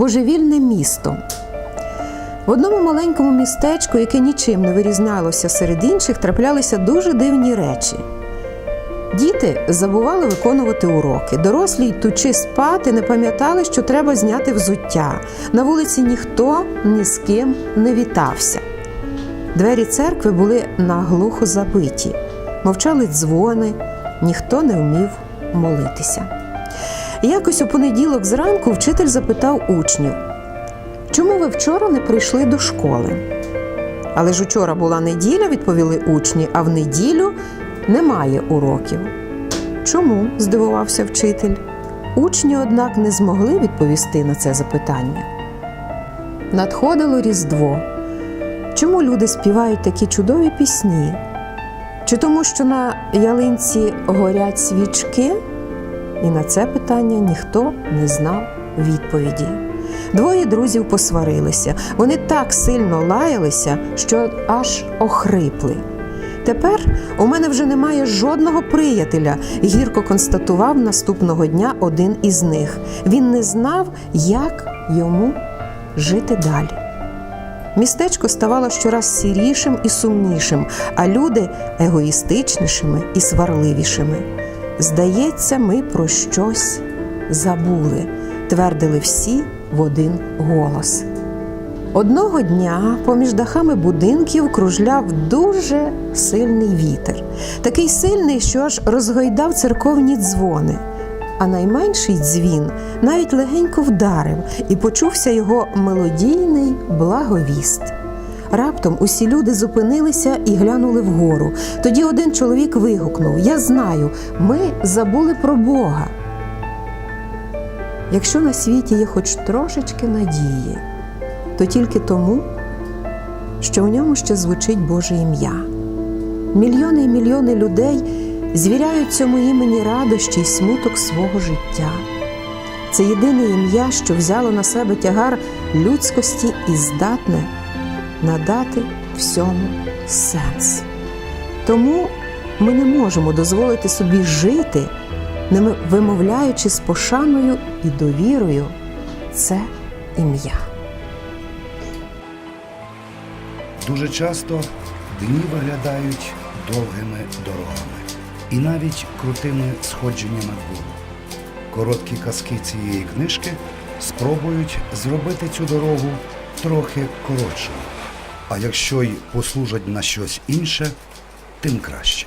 божевільне місто. В одному маленькому містечку, яке нічим не вирізнялося серед інших, траплялися дуже дивні речі. Діти забували виконувати уроки. Дорослі, йдучи спати, не пам'ятали, що треба зняти взуття. На вулиці ніхто ні з ким не вітався. Двері церкви були наглухо забиті, мовчали дзвони, ніхто не вмів молитися. Якось у понеділок зранку вчитель запитав учнів, чому ви вчора не прийшли до школи? Але ж учора була неділя, відповіли учні, а в неділю немає уроків. Чому? здивувався вчитель. Учні, однак, не змогли відповісти на це запитання. Надходило Різдво. Чому люди співають такі чудові пісні? Чи тому, що на ялинці горять свічки? І на це питання ніхто не знав відповіді. Двоє друзів посварилися. Вони так сильно лаялися, що аж охрипли. Тепер у мене вже немає жодного приятеля, гірко констатував наступного дня один із них. Він не знав, як йому жити далі. Містечко ставало щораз сірішим і сумнішим, а люди егоїстичнішими і сварливішими. Здається, ми про щось забули, твердили всі в один голос. Одного дня поміж дахами будинків кружляв дуже сильний вітер, такий сильний, що аж розгойдав церковні дзвони. А найменший дзвін навіть легенько вдарив, і почувся його мелодійний благовіст. Раптом усі люди зупинилися і глянули вгору. Тоді один чоловік вигукнув: Я знаю, ми забули про Бога. Якщо на світі є хоч трошечки надії, то тільки тому, що в ньому ще звучить Боже ім'я. Мільйони і мільйони людей звіряють цьому імені радощі й смуток свого життя. Це єдине ім'я, що взяло на себе тягар людськості і здатне надати всьому сенс. Тому ми не можемо дозволити собі жити, не вимовляючи з пошаною і довірою це ім'я. Дуже часто дні виглядають довгими дорогами і навіть крутими сходженнями вгору. Короткі казки цієї книжки спробують зробити цю дорогу трохи коротшою. А якщо й послужать на щось інше, тим краще.